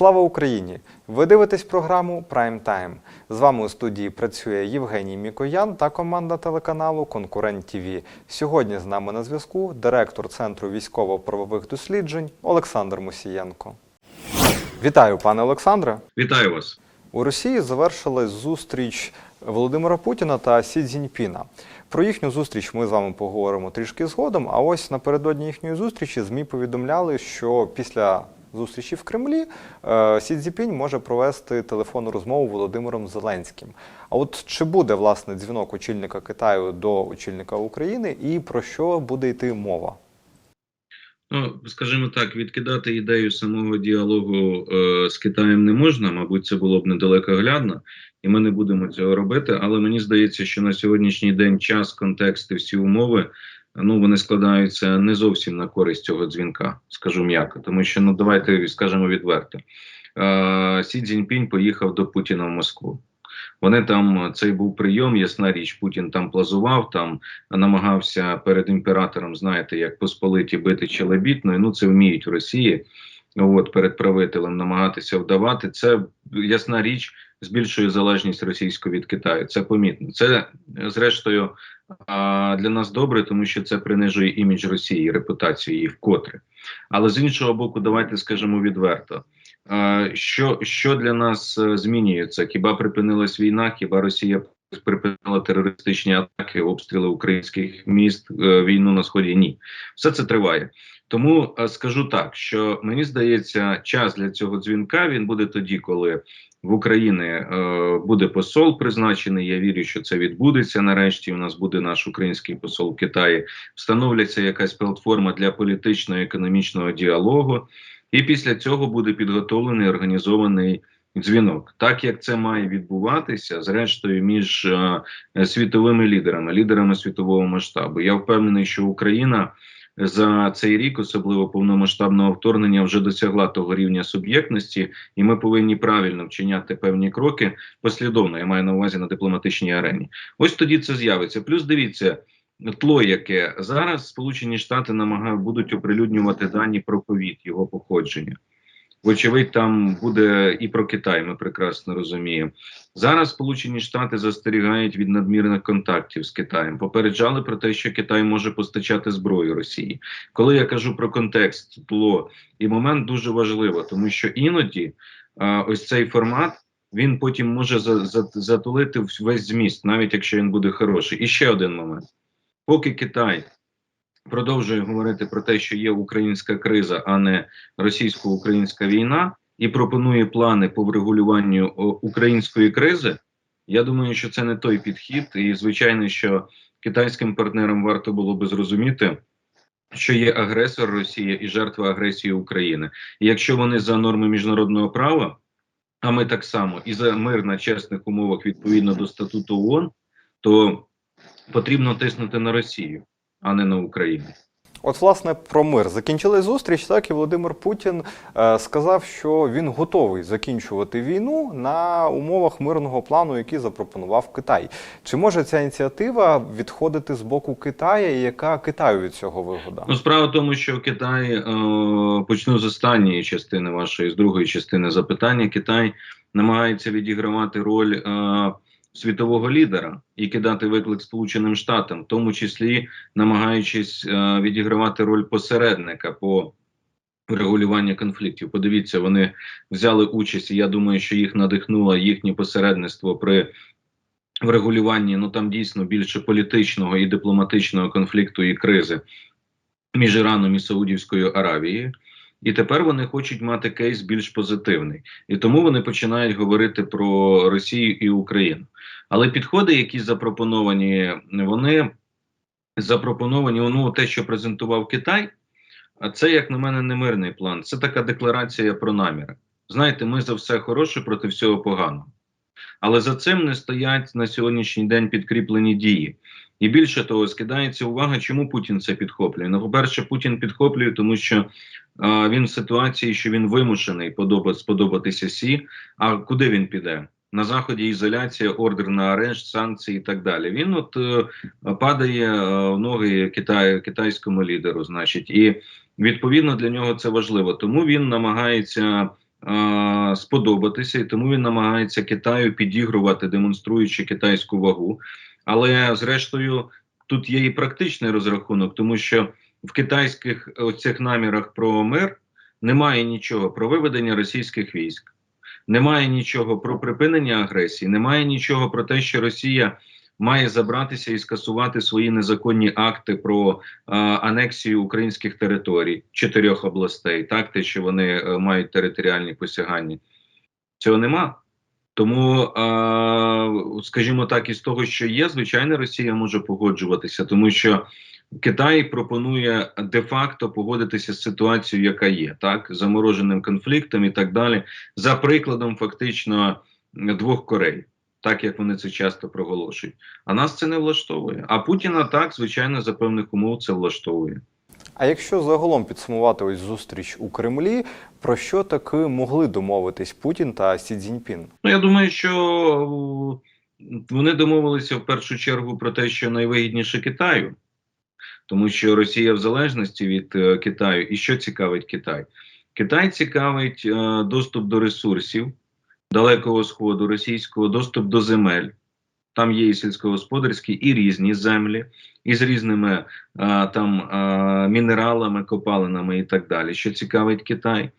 Слава Україні! Ви дивитесь програму Прайм Тайм. З вами у студії працює Євгеній Мікоян та команда телеканалу Конкурент ТВ. Сьогодні з нами на зв'язку директор Центру військово-правових досліджень Олександр Мусієнко. Вітаю, пане Олександре. Вітаю вас. У Росії завершилась зустріч Володимира Путіна та Сі Цзіньпіна. Про їхню зустріч ми з вами поговоримо трішки згодом. А ось напередодні їхньої зустрічі ЗМІ повідомляли, що після зустрічі в Кремлі е, Сі Цзіньпінь може провести телефонну розмову Володимиром Зеленським. А от чи буде власне дзвінок очільника Китаю до очільника України, і про що буде йти мова? Ну, скажімо так, відкидати ідею самого діалогу е, з Китаєм не можна, мабуть, це було б недалекоглядно, і ми не будемо цього робити. Але мені здається, що на сьогоднішній день час, контекст і всі умови ну вони складаються не зовсім на користь цього дзвінка, скажу м'яко, тому що ну давайте скажемо відверто. Сі Цзіньпінь поїхав до Путіна в Москву. Вони там цей був прийом, ясна річ, Путін там плазував, там намагався перед імператором, знаєте, як посполиті бити челебітною. Ну це вміють в Росії. От перед правителем намагатися вдавати. Це ясна річ збільшує залежність російської від Китаю. Це помітно. Це зрештою для нас добре, тому що це принижує імідж Росії, репутацію її вкотре. Але з іншого боку, давайте скажемо відверто. Що що для нас е, змінюється? Хіба припинилась війна? Хіба Росія припинила терористичні атаки, обстріли українських міст, е, війну на сході? Ні, все це триває. Тому е, скажу так, що мені здається, час для цього дзвінка він буде тоді, коли в Україні е, буде посол призначений. Я вірю, що це відбудеться. Нарешті у нас буде наш український посол в Китаї. Встановляться якась платформа для політичного економічного діалогу. І після цього буде підготовлений організований дзвінок, так як це має відбуватися, зрештою, між е, світовими лідерами, лідерами світового масштабу. Я впевнений, що Україна за цей рік, особливо повномасштабного вторгнення, вже досягла того рівня суб'єктності, і ми повинні правильно вчиняти певні кроки послідовно. Я маю на увазі на дипломатичній арені. Ось тоді це з'явиться. Плюс дивіться тло, яке зараз Сполучені Штати намагають будуть оприлюднювати дані про ковід, його походження. Вочевидь, там буде і про Китай. Ми прекрасно розуміємо. Зараз Сполучені Штати застерігають від надмірних контактів з Китаєм. Попереджали про те, що Китай може постачати зброю Росії. Коли я кажу про контекст, тло і момент дуже важливо, тому що іноді а, ось цей формат він потім може за, за, затулити весь зміст, навіть якщо він буде хороший. І ще один момент поки Китай продовжує говорити про те, що є українська криза, а не російсько-українська війна, і пропонує плани по врегулюванню української кризи. Я думаю, що це не той підхід, і звичайно, що китайським партнерам варто було би зрозуміти. Що є агресор Росія і жертва агресії України, і якщо вони за норми міжнародного права, а ми так само і за мир на чесних умовах відповідно до статуту ООН, то потрібно тиснути на Росію, а не на Україну. От, власне, про мир закінчили зустріч. Так і Володимир Путін е, сказав, що він готовий закінчувати війну на умовах мирного плану, який запропонував Китай. Чи може ця ініціатива відходити з боку Китая, і яка Китаю від цього вигода? Ну, справа в тому, що Китай е, почну з останньої частини вашої з другої частини запитання. Китай намагається відігравати роль. Е, світового лідера і кидати виклик Сполученим Штатам, в тому числі намагаючись е, відігравати роль посередника по регулюванню конфліктів. Подивіться, вони взяли участь. і Я думаю, що їх надихнуло їхнє посередництво при врегулюванні ну там дійсно більше політичного і дипломатичного конфлікту і кризи між Іраном і Саудівською Аравією. І тепер вони хочуть мати кейс більш позитивний, і тому вони починають говорити про Росію і Україну. Але підходи, які запропоновані, вони запропоновані ну, те, що презентував Китай. А це, як на мене, не мирний план. Це така декларація про наміри. Знаєте, ми за все хороше проти всього поганого. Але за цим не стоять на сьогоднішній день підкріплені дії. І більше того, скидається увага, чому Путін це підхоплює. Ну, по-перше, Путін підхоплює, тому що а, він в ситуації, що він вимушений подобати, сподобатися Сі. А куди він піде? На заході ізоляція, ордер на арешт, санкції і так далі. Він от е, падає е, в ноги Китаю, китайському лідеру, значить, і відповідно для нього це важливо. Тому він намагається сподобатися, і тому він намагається Китаю підігрувати, демонструючи китайську вагу. Але зрештою, тут є і практичний розрахунок, тому що в китайських оцих намірах про мир немає нічого про виведення російських військ, немає нічого про припинення агресії, немає нічого про те, що Росія має забратися і скасувати свої незаконні акти про е, анексію українських територій чотирьох областей, так те, що вони е, мають територіальні посягання. Цього нема. Тому, скажімо так, із того, що є, звичайно, Росія може погоджуватися, тому що Китай пропонує де-факто погодитися з ситуацією, яка є, так замороженим конфліктом і так далі, за прикладом фактично двох Корей, так як вони це часто проголошують. А нас це не влаштовує. А Путіна так, звичайно, за певних умов це влаштовує. А якщо загалом підсумувати ось зустріч у Кремлі, про що таки могли домовитись Путін та Сі Цзіньпін? Ну, я думаю, що вони домовилися в першу чергу про те, що найвигідніше Китаю, тому що Росія в залежності від е, Китаю. І що цікавить Китай? Китай цікавить е, доступ до ресурсів Далекого Сходу, російського, доступ до земель. Там є і сільськогосподарські, і різні землі, і з різними е, там е, мінералами, копалинами і так далі. Що цікавить Китай?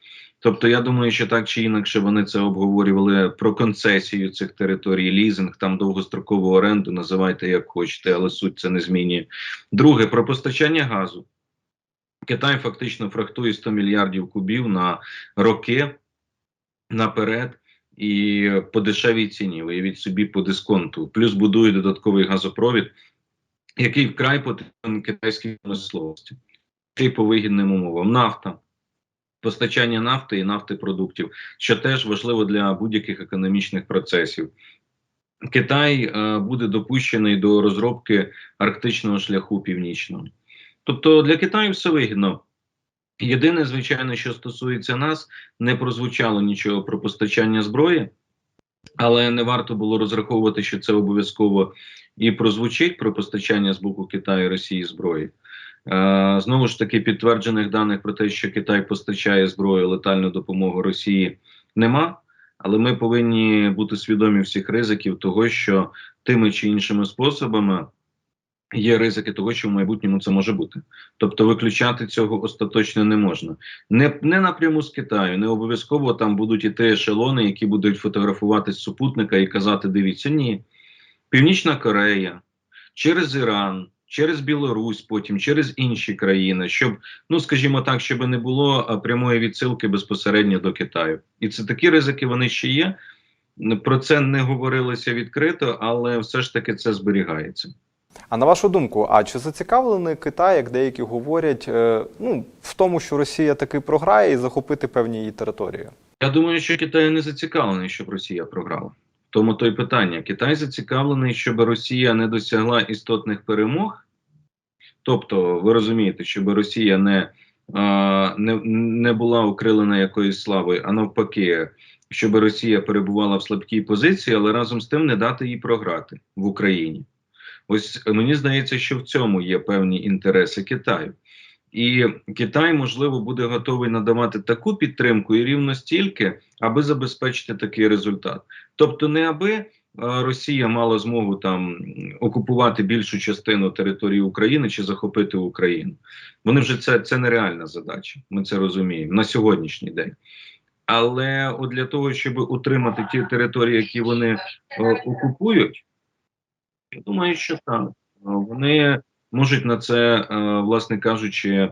Тобто, я думаю, що так чи інакше вони це обговорювали про концесію цих територій, лізинг, там довгострокову оренду, називайте як хочете, але суть це не змінює. Друге, про постачання газу. Китай фактично фрахтує 100 мільярдів кубів на роки наперед і по дешевій ціні, виявіть собі по дисконту. Плюс будує додатковий газопровід, який вкрай потрібен китайській промисловості, і по вигідним умовам. Нафта постачання нафти і нафтопродуктів, що теж важливо для будь-яких економічних процесів. Китай е, буде допущений до розробки арктичного шляху північного. Тобто для Китаю все вигідно. Єдине, звичайно, що стосується нас, не прозвучало нічого про постачання зброї, але не варто було розраховувати, що це обов'язково і прозвучить про постачання з боку Китаю і Росії зброї. Е, Знову ж таки, підтверджених даних про те, що Китай постачає зброю летальну допомогу Росії, нема. Але ми повинні бути свідомі всіх ризиків того, що тими чи іншими способами є ризики того, що в майбутньому це може бути. Тобто виключати цього остаточно не можна. Не, не напряму з Китаю, не обов'язково там будуть іти ешелони, які будуть фотографувати супутника і казати: дивіться, ні. Північна Корея через Іран. Через Білорусь, потім через інші країни, щоб ну скажімо так, щоб не було прямої відсилки безпосередньо до Китаю, і це такі ризики. Вони ще є. Про це не говорилося відкрито, але все ж таки це зберігається. А на вашу думку, а чи зацікавлений Китай, як деякі говорять, е, ну в тому, що Росія таки програє і захопити певні її території? Я думаю, що Китай не зацікавлений, щоб Росія програла. Тому то й питання: Китай зацікавлений, щоб Росія не досягла істотних перемог. Тобто, ви розумієте, щоб Росія не, а, не, не була укрилена якоюсь славою, а навпаки, щоб Росія перебувала в слабкій позиції, але разом з тим не дати їй програти в Україні. Ось мені здається, що в цьому є певні інтереси Китаю. І Китай, можливо, буде готовий надавати таку підтримку і рівно стільки, аби забезпечити такий результат. Тобто, не аби е, Росія мала змогу там окупувати більшу частину території України чи захопити Україну. Вони вже це, це нереальна задача. Ми це розуміємо на сьогоднішній день. Але от для того, щоб утримати ті території, які вони е, окупують, я думаю, що так. Е, Вони можуть на це, е, власне кажучи, е,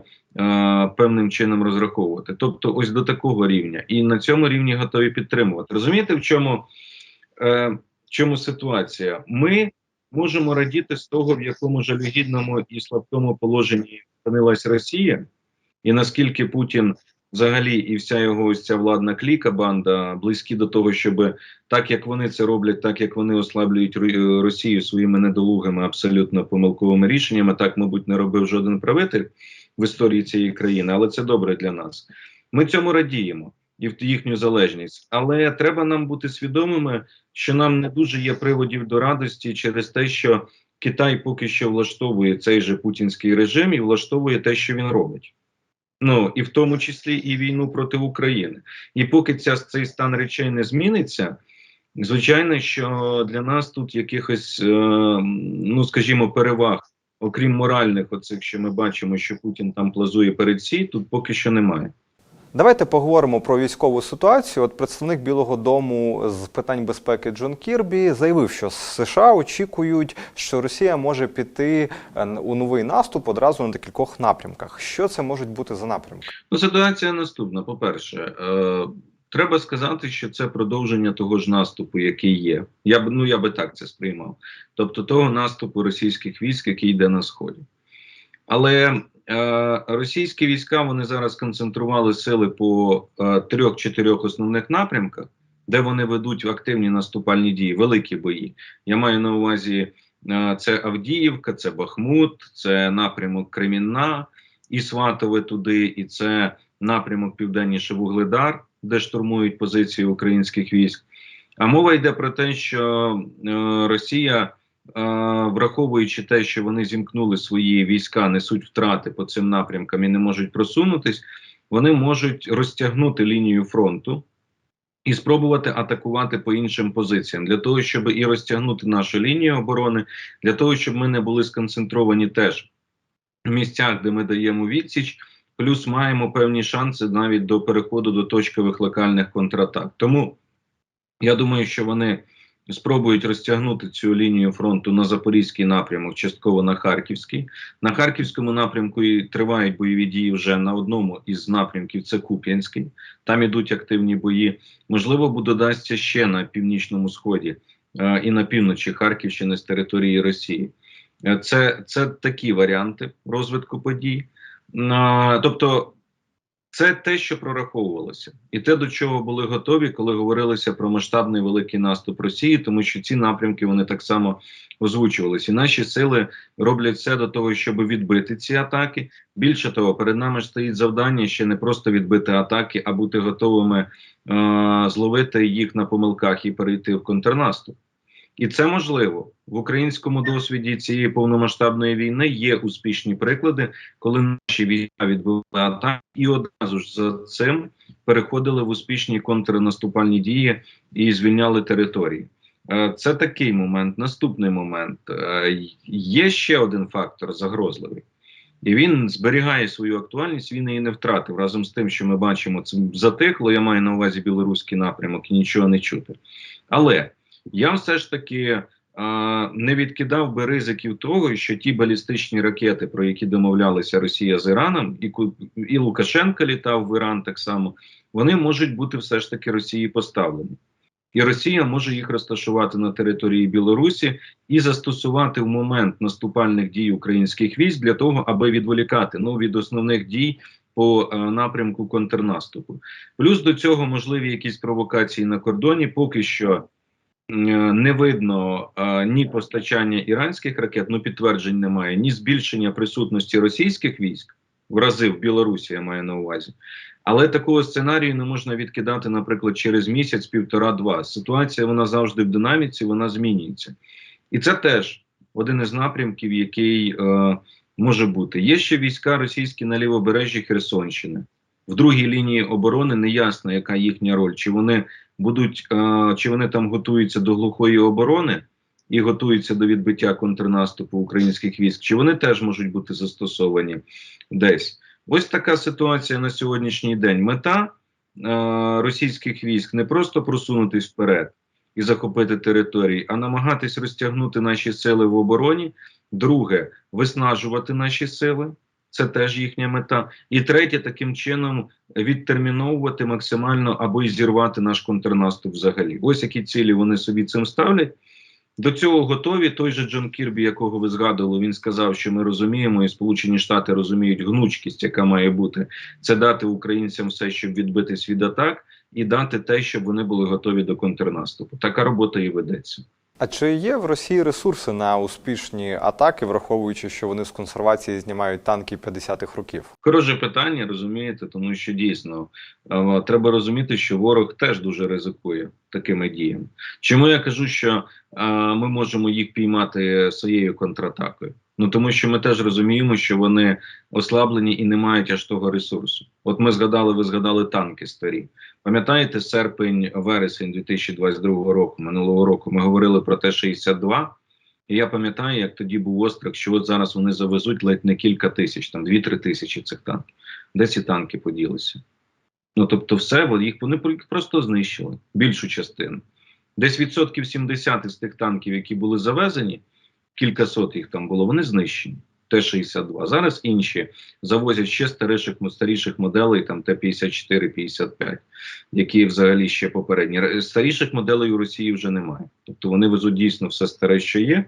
певним чином розраховувати. Тобто, ось до такого рівня, і на цьому рівні готові підтримувати. Розумієте, в чому, в чому ситуація? Ми можемо радіти з того, в якому жалюгідному і слабкому положенні опинилась Росія, і наскільки Путін. Взагалі, і вся його ось ця владна кліка, банда близькі до того, щоб так як вони це роблять, так як вони ослаблюють Росію своїми недолугими, абсолютно помилковими рішеннями, так, мабуть, не робив жоден правитель в історії цієї країни, але це добре для нас. Ми цьому радіємо і в їхню залежність. Але треба нам бути свідомими, що нам не дуже є приводів до радості через те, що Китай поки що влаштовує цей же путінський режим і влаштовує те, що він робить. Ну і в тому числі і війну проти України. І поки ця цей стан речей не зміниться, звичайно, що для нас тут якихось, е, ну скажімо, переваг, окрім моральних, оцих, що ми бачимо, що Путін там плазує перед сі, тут поки що немає. Давайте поговоримо про військову ситуацію. От представник Білого Дому з питань безпеки Джон Кірбі заявив, що США очікують, що Росія може піти е, у новий наступ одразу на декількох напрямках. Що це можуть бути за напрямки? Ну, ситуація наступна. По-перше, е, треба сказати, що це продовження того ж наступу, який є. Я б ну я би так це сприймав. Тобто того наступу російських військ, який йде на сході. Але російські війська вони зараз концентрували сили по е, трьох-чотирьох основних напрямках, де вони ведуть активні наступальні дії, великі бої. Я маю на увазі е, це Авдіївка, це Бахмут, це напрямок Кремінна і Сватове туди, і це напрямок Південніше Вугледар, де штурмують позиції українських військ. А мова йде про те, що е, Росія, враховуючи те, що вони зімкнули свої війська, несуть втрати по цим напрямкам і не можуть просунутись, вони можуть розтягнути лінію фронту і спробувати атакувати по іншим позиціям для того, щоб і розтягнути нашу лінію оборони, для того, щоб ми не були сконцентровані теж в місцях, де ми даємо відсіч. Плюс маємо певні шанси навіть до переходу до точкових локальних контратак. Тому я думаю, що вони спробують розтягнути цю лінію фронту на запорізький напрямок, частково на Харківський. На Харківському напрямку і тривають бойові дії вже на одному із напрямків. Це Куп'янський. Там ідуть активні бої. Можливо, додасться ще на північному сході е, і на півночі Харківщини з території Росії. Е, Це, це такі варіанти розвитку подій. На, тобто, це те, що прораховувалося, і те, до чого були готові, коли говорилося про масштабний великий наступ Росії, тому що ці напрямки вони так само озвучувалися. І наші сили роблять все до того, щоб відбити ці атаки. Більше того, перед нами стоїть завдання ще не просто відбити атаки, а бути готовими е- зловити їх на помилках і перейти в контрнаступ. І це можливо в українському досвіді цієї повномасштабної війни. Є успішні приклади, коли наші війська відбили атаки і одразу ж за цим переходили в успішні контрнаступальні дії і звільняли території. Е, Це такий момент. Наступний момент Е, є ще один фактор загрозливий. І він зберігає свою актуальність, він її не втратив разом з тим, що ми бачимо це затихло. Я маю на увазі білоруський напрямок і нічого не чути. Але я все ж таки а, не відкидав би ризиків того, що ті балістичні ракети, про які домовлялися Росія з Іраном, і, і Лукашенко літав в Іран так само, вони можуть бути все ж таки Росії поставлені. І Росія може їх розташувати на території Білорусі і застосувати в момент наступальних дій українських військ для того, аби відволікати ну, від основних дій по е, напрямку контрнаступу. Плюс до цього можливі якісь провокації на кордоні. Поки що е, не видно е, ні постачання іранських ракет, ну підтверджень немає, ні збільшення присутності російських військ в рази в Білорусі, я маю на увазі. Але такого сценарію не можна відкидати, наприклад, через місяць, півтора-два. Ситуація вона завжди в динаміці, вона змінюється. І це теж один із напрямків, який е, може бути. Є ще війська російські на лівобережжі Херсонщини. В другій лінії оборони не ясно, яка їхня роль. Чи вони будуть, е, чи вони там готуються до глухої оборони і готуються до відбиття контрнаступу українських військ, чи вони теж можуть бути застосовані десь. Ось така ситуація на сьогоднішній день. Мета е, російських військ не просто просунутись вперед і захопити території, а намагатись розтягнути наші сили в обороні. Друге, виснажувати наші сили. Це теж їхня мета. І третє, таким чином відтерміновувати максимально або й зірвати наш контрнаступ взагалі. Ось які цілі вони собі цим ставлять. До цього готові. Той же Джон Кірбі, якого ви згадували, він сказав, що ми розуміємо, і Сполучені Штати розуміють гнучкість, яка має бути, це дати українцям все, щоб відбитись від атак, і дати те, щоб вони були готові до контрнаступу. Така робота і ведеться. А чи є в Росії ресурси на успішні атаки, враховуючи, що вони з консервації знімають танки 50-х років? Хороше питання, розумієте, тому що дійсно е, треба розуміти, що ворог теж дуже ризикує такими діями. Чому я кажу, що е, ми можемо їх піймати своєю контратакою? Ну тому що ми теж розуміємо, що вони ослаблені і не мають аж того ресурсу. От ми згадали, ви згадали танки старі. Пам'ятаєте, серпень, вересень 2022 року, минулого року, ми говорили про Т-62. І я пам'ятаю, як тоді був острах, що от зараз вони завезуть ледь не кілька тисяч, там 2-3 тисячі цих танків. Де ці танки поділися? Ну тобто, все, їх вони просто знищили, більшу частину. Десь відсотків 70 із тих танків, які були завезені, кількасот їх там було, вони знищені. Т-62. Зараз інші завозять ще старіших, старіших моделей, там Т-54-55, які взагалі ще попередні. Старіших моделей у Росії вже немає. Тобто вони везуть дійсно все старе, що є.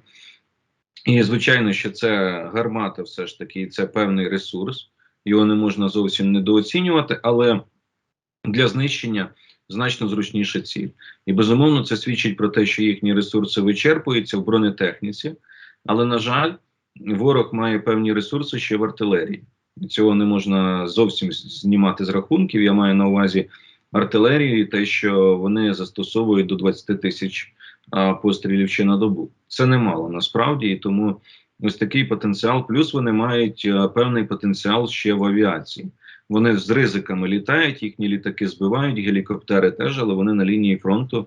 І звичайно, що це гармата, все ж таки, це певний ресурс. Його не можна зовсім недооцінювати, але для знищення значно зручніша ціль. І безумовно, це свідчить про те, що їхні ресурси вичерпуються в бронетехніці. Але, на жаль, ворог має певні ресурси ще в артилерії. Цього не можна зовсім знімати з рахунків. Я маю на увазі артилерію і те, що вони застосовують до 20 тисяч пострілів ще на добу. Це немало насправді, і тому ось такий потенціал. Плюс вони мають певний потенціал ще в авіації. Вони з ризиками літають, їхні літаки збивають, гелікоптери теж, але вони на лінії фронту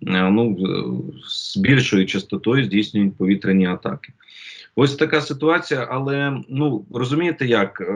ну, е, з більшою частотою здійснюють повітряні атаки. Ось така ситуація, але ну розумієте, як е,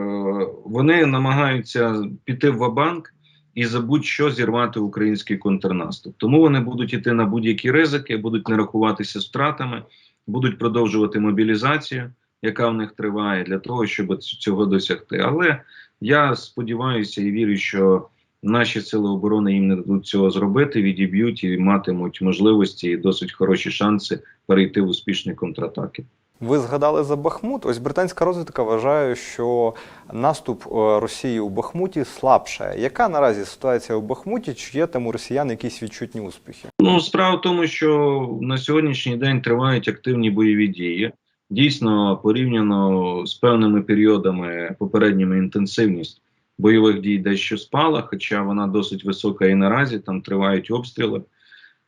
вони намагаються піти в вабанк і за будь-що зірвати український контрнаступ. Тому вони будуть іти на будь-які ризики, будуть не рахуватися з втратами, будуть продовжувати мобілізацію, яка в них триває, для того, щоб цього досягти. Але я сподіваюся і вірю, що наші сили оборони їм не дадуть цього зробити, відіб'ють і матимуть можливості і досить хороші шанси перейти в успішні контратаки. Ви згадали за Бахмут. Ось британська розвідка вважає, що наступ е, Росії у Бахмуті слабше. Яка наразі ситуація у Бахмуті? Чи є там у росіян якісь відчутні успіхи? Ну, справа в тому, що на сьогоднішній день тривають активні бойові дії. Дійсно, порівняно з певними періодами попередніми інтенсивність бойових дій дещо спала, хоча вона досить висока і наразі там тривають обстріли.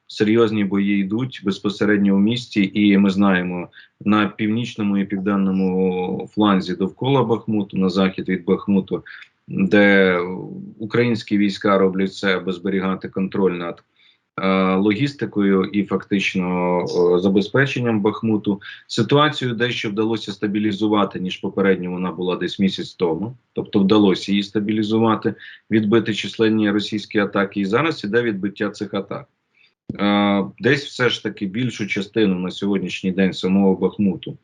Серйозні бої йдуть безпосередньо в місті, і ми знаємо на північному і південному фланзі довкола Бахмуту, на захід від Бахмуту, де українські війська роблять все, аби зберігати контроль над логістикою і фактично е, забезпеченням Бахмуту. Ситуацію дещо вдалося стабілізувати, ніж попередньо вона була десь місяць тому. Тобто вдалося її стабілізувати, відбити численні російські атаки. І зараз іде відбиття цих атак. Е, Десь все ж таки більшу частину на сьогоднішній день самого Бахмуту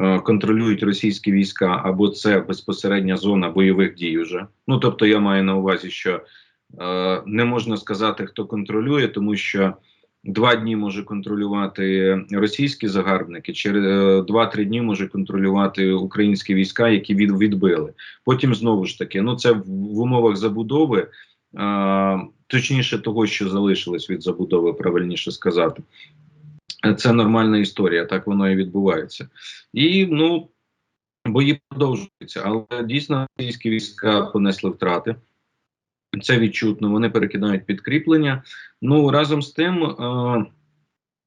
е, контролюють російські війська, або це безпосередня зона бойових дій. Уже ну тобто, я маю на увазі, що е, не можна сказати, хто контролює, тому що два дні може контролювати російські загарбники, через е, два-три дні може контролювати українські війська, які від, відбили. Потім знову ж таки, ну це в, в умовах забудови. е, Точніше, того, що залишилось від забудови, правильніше сказати. Це нормальна історія, так воно і відбувається. І ну, бої продовжуються, але дійсно російські війська понесли втрати. Це відчутно, вони перекидають підкріплення. Ну разом з тим, е,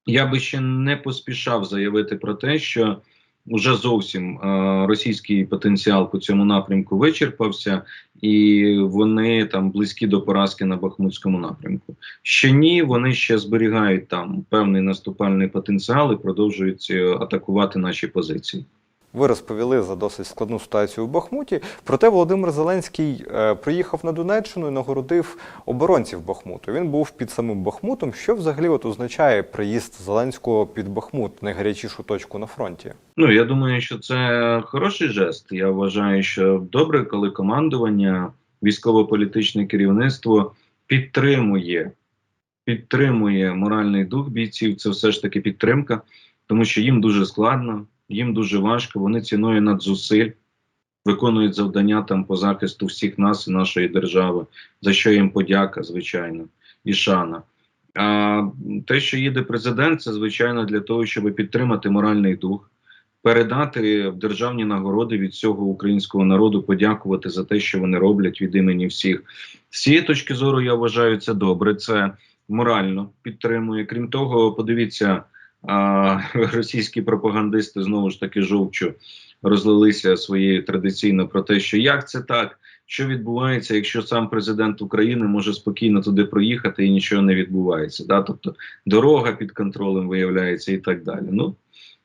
я би ще не поспішав заявити про те, що вже зовсім е, російський потенціал по цьому напрямку вичерпався, і вони там близькі до поразки на Бахмутському напрямку. Ще ні, вони ще зберігають там певний наступальний потенціал і продовжують е, атакувати наші позиції. Ви розповіли за досить складну ситуацію у Бахмуті. Проте Володимир Зеленський е, приїхав на Донеччину і нагородив оборонців Бахмуту. Він був під самим Бахмутом. Що взагалі от означає приїзд Зеленського під Бахмут, найгарячішу точку на фронті? Ну я думаю, що це хороший жест. Я вважаю, що добре, коли командування, військово-політичне керівництво підтримує, підтримує моральний дух бійців. Це все ж таки підтримка, тому що їм дуже складно, їм дуже важко. Вони ціною надзусиль виконують завдання там по захисту всіх нас і нашої держави, за що їм подяка, звичайно, і шана. А те, що їде президент, це звичайно для того, щоб підтримати моральний дух, передати державні нагороди від всього українського народу, подякувати за те, що вони роблять від імені всіх. З цієї точки зору, я вважаю це добре. Це морально підтримує. Крім того, подивіться, а, російські пропагандисти знову ж таки жовчу розлилися своєю традиційно про те, що як це так, що відбувається, якщо сам президент України може спокійно туди проїхати і нічого не відбувається. Да? Тобто дорога під контролем виявляється і так далі. Ну,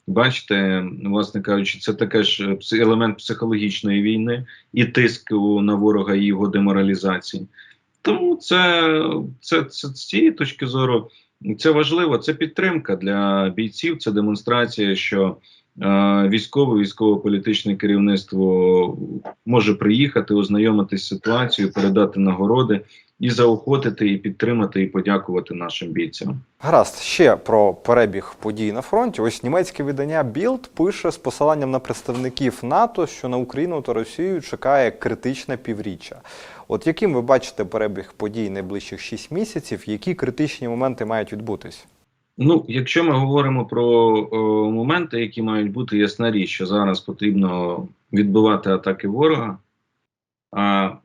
бачите, власне кажучи, це таке ж е, елемент психологічної війни і тиску на ворога і його деморалізації. Тому це, це, це з цієї точки зору це важливо. Це підтримка для бійців, це демонстрація, що е, військове, військово-політичне керівництво може приїхати, ознайомитись з ситуацією, передати нагороди і заохотити, і підтримати, і подякувати нашим бійцям. Гаразд, ще про перебіг подій на фронті. Ось німецьке видання Bild пише з посиланням на представників НАТО, що на Україну та Росію чекає критичне півріччя. От яким ви бачите перебіг подій найближчих 6 місяців, які критичні моменти мають відбутись? Ну, якщо ми говоримо про о, моменти, які мають бути, ясна річ, що зараз потрібно відбивати атаки ворога,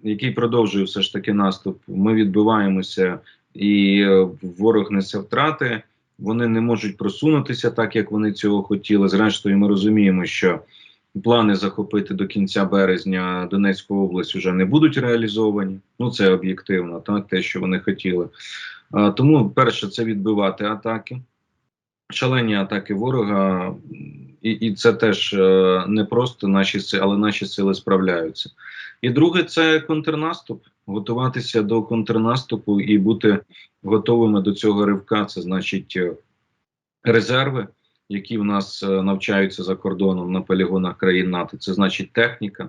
який продовжує все ж таки наступ. Ми відбиваємося, і е, ворог несе втрати. Вони не можуть просунутися так, як вони цього хотіли. Зрештою, ми розуміємо, що плани захопити до кінця березня Донецьку область вже не будуть реалізовані. Ну це об'єктивно, так те, що вони хотіли. А, тому, перше, це відбивати атаки, шалені атаки ворога, і, і це теж е, не просто наші сили, але наші сили справляються. І друге, це контрнаступ. Готуватися до контрнаступу і бути готовими до цього ривка. Це значить е, резерви, які в нас е, навчаються за кордоном на полігонах країн НАТО. Це значить техніка,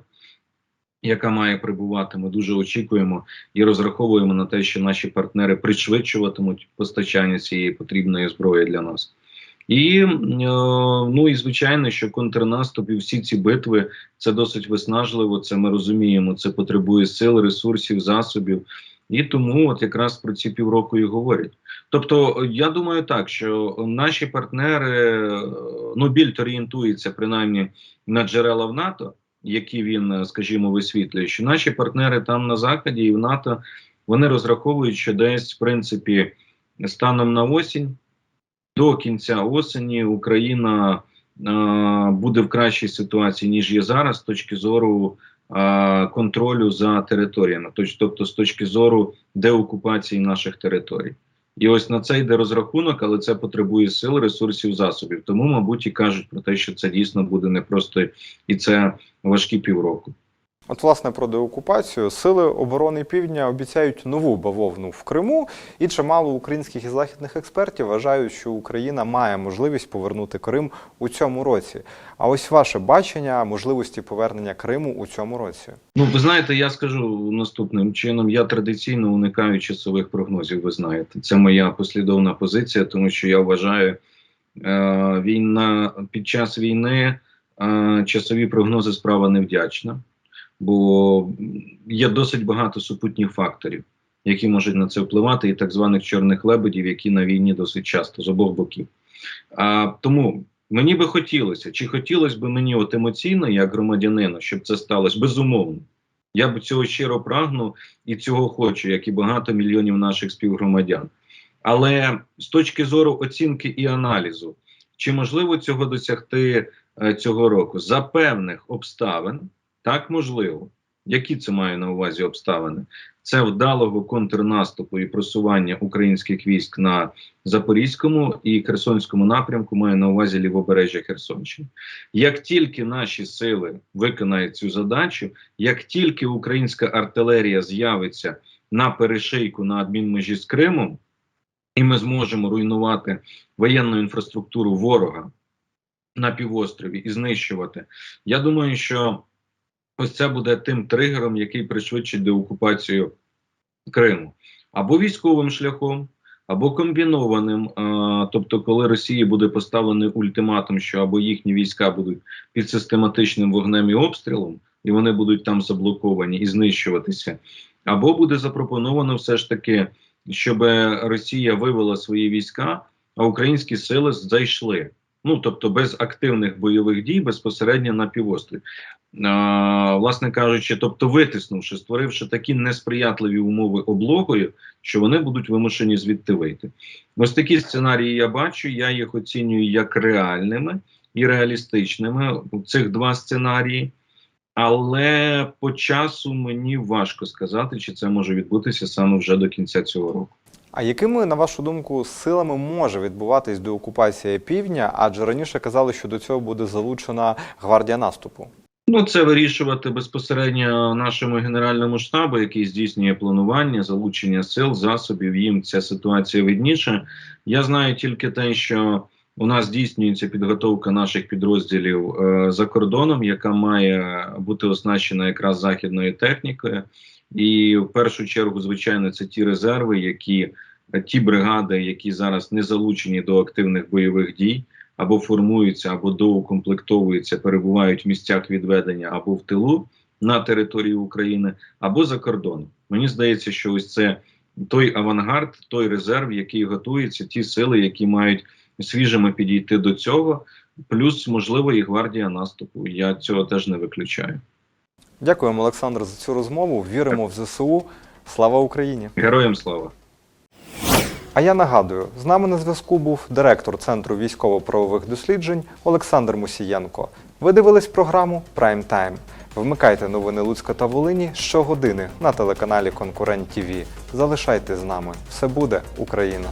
яка має прибувати. Ми дуже очікуємо і розраховуємо на те, що наші партнери пришвидшуватимуть постачання цієї потрібної зброї для нас. І е, ну і звичайно, що контрнаступ і всі ці битви це досить виснажливо. Це ми розуміємо. Це потребує сил, ресурсів, засобів. І тому от якраз про ці півроку і говорять. Тобто, я думаю, так що наші партнери е, ну більш орієнтуються принаймні на джерела в НАТО, які він, е, скажімо, висвітлює, що наші партнери там на заході і в НАТО вони розраховують, що десь в принципі станом на осінь до кінця осені Україна е, буде в кращій ситуації ніж є зараз, з точки зору е, контролю за територіями, тобто з точки зору деокупації наших територій. І ось на це йде розрахунок, але це потребує сил, ресурсів, засобів. Тому, мабуть, і кажуть про те, що це дійсно буде непросто і це важкі півроку. От, власне, про деокупацію сили оборони Півдня обіцяють нову бавовну в Криму, і чимало українських і західних експертів вважають, що Україна має можливість повернути Крим у цьому році. А ось ваше бачення можливості повернення Криму у цьому році. Ну, ви знаєте, я скажу наступним чином: я традиційно уникаю часових прогнозів. Ви знаєте, це моя послідовна позиція, тому що я вважаю, е, війна під час війни е, часові прогнози справа невдячна, бо є досить багато супутніх факторів, які можуть на це впливати, і так званих чорних лебедів, які на війні досить часто з обох боків. А, тому мені би хотілося, чи хотілося б мені от емоційно, як громадянину, щоб це сталося безумовно. Я б цього щиро прагну і цього хочу, як і багато мільйонів наших співгромадян. Але з точки зору оцінки і аналізу, чи можливо цього досягти е, цього року за певних обставин, так можливо. Які це має на увазі обставини? Це вдалого контрнаступу і просування українських військ на Запорізькому і Херсонському напрямку має на увазі лівобережжя Херсонщини. Як тільки наші сили виконають цю задачу, як тільки українська артилерія з'явиться на перешийку на адмінмежі з Кримом, і ми зможемо руйнувати воєнну інфраструктуру ворога на півострові і знищувати, я думаю, що ось це буде тим тригером, який пришвидшить деокупацію Криму. Або військовим шляхом, або комбінованим. Тобто, коли Росії буде поставлений ультиматум, що або їхні війська будуть під систематичним вогнем і обстрілом, і вони будуть там заблоковані і знищуватися, або буде запропоновано все ж таки, щоб Росія вивела свої війська, а українські сили зайшли Ну тобто без активних бойових дій безпосередньо на півострові. А, власне кажучи, тобто витиснувши, створивши такі несприятливі умови облогою, що вони будуть вимушені звідти вийти. Ось такі сценарії я бачу. Я їх оцінюю як реальними і реалістичними. Цих два сценарії. Але по часу мені важко сказати, чи це може відбутися саме вже до кінця цього року. А якими, на вашу думку, силами може відбуватись деокупація півдня? Адже раніше казали, що до цього буде залучена гвардія наступу. Ну, це вирішувати безпосередньо нашому генеральному штабу, який здійснює планування, залучення сил, засобів. Їм ця ситуація видніше. Я знаю тільки те, що у нас здійснюється підготовка наших підрозділів е, за кордоном, яка має бути оснащена якраз західною технікою. І в першу чергу, звичайно, це ті резерви, які е, ті бригади, які зараз не залучені до активних бойових дій, або формуються, або доукомплектовуються, перебувають в місцях відведення або в тилу на території України, або за кордоном. Мені здається, що ось це той авангард, той резерв, який готується, ті сили, які мають свіжими підійти до цього, плюс можливо і гвардія наступу. Я цього теж не виключаю. Дякуємо, Олександр, за цю розмову. Віримо в ЗСУ. Слава Україні! Героям слава! А я нагадую, з нами на зв'язку був директор Центру військово-правових досліджень Олександр Мусієнко. Ви дивились програму Прайм Тайм. Вмикайте новини Луцька та Волині щогодини на телеканалі Конкурент ТІВІ. Залишайте з нами. Все буде Україна!